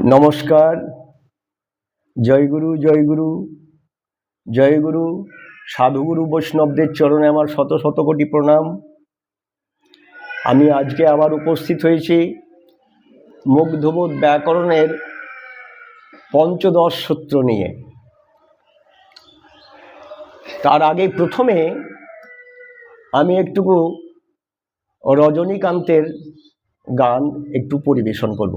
নমস্কার। জয়গুরু জয়গুরু জয়গুরু সাধুগুরু বৈষ্ণবদের চরণে আমার শত শত কোটি প্রণাম। আমি আজকে আবার উপস্থিত হয়েছি মুগ্ধবোধ ব্যাকরণের পঞ্চদশ সূত্র নিয়ে। তার আগে প্রথমে আমি একটুকু রজনীকান্তের গান একটু পরিবেশন করব।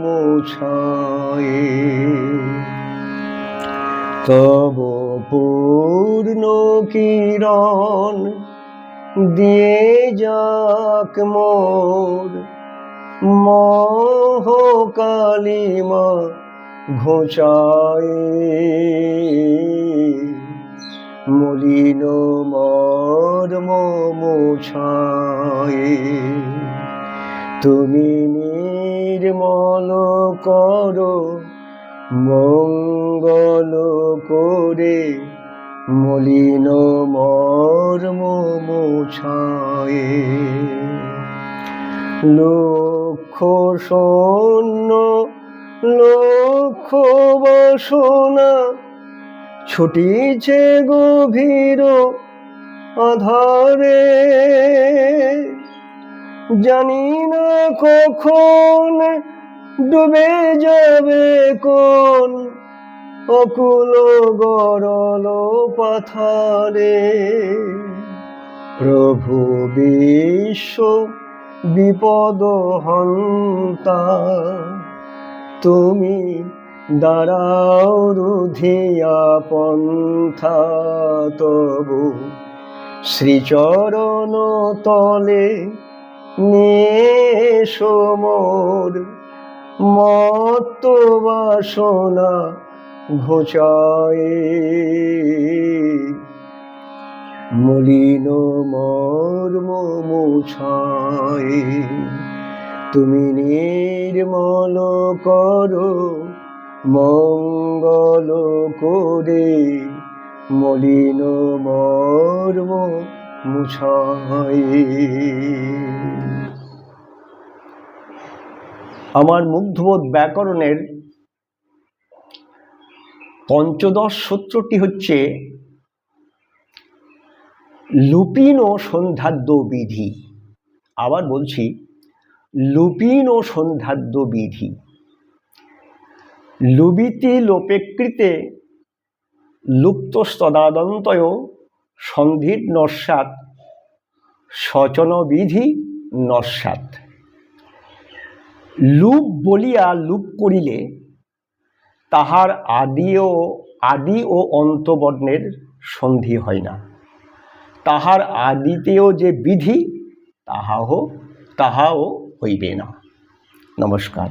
মোছায়। তব পূর্ণ কিরণ দিয়ে যাক মোর। মোহ কালিমা ঘোচায় মলিন মর্ম মোছায়। তুমি নির্মল করো মঙ্গল করে মলিন মর্ম মোছায়। লক্ষ শূন্য লক্ষ বাসনা ছুটিছে গভীর আধারে। জানি না কখন ডুবে যাবে কোন অকুল গরল পাথারে। প্রভু বিশ্ব বিপদ হন্তা, তুমি দাঁড়াও রুধিয়া পন্থা, তবু শ্রীচরণ তলে নিয়ে সমর মত্ত বাসনা ঘোচায় মলিন মর্ম মোছায় তুমি নির্মল করো, মঙ্গল করে। মলিন মর্ম মুছায় আমার মুগ্ধবোধ ব্যাকরণের পঞ্চদশ সূত্রটি হচ্ছে লুপিন ও সন্ধ্যাদ্য বিধি। আবার বলছি, লুপিন ও সন্ধ্যাদ্য বিধি। লুবিতি লোপেকৃতে লুপ্তস্তদাদন্তয় সন্ধির নস্যাৎ সচন বিধি নস্যাৎ লুপ বলিয়া লুপ করিলে তাহার আদি ও আদি ও অন্তবর্ণের সন্ধি হয় না। তাহার আদিতেও যে বিধি, তাহাও তাহাও হইবে না। নমস্কার।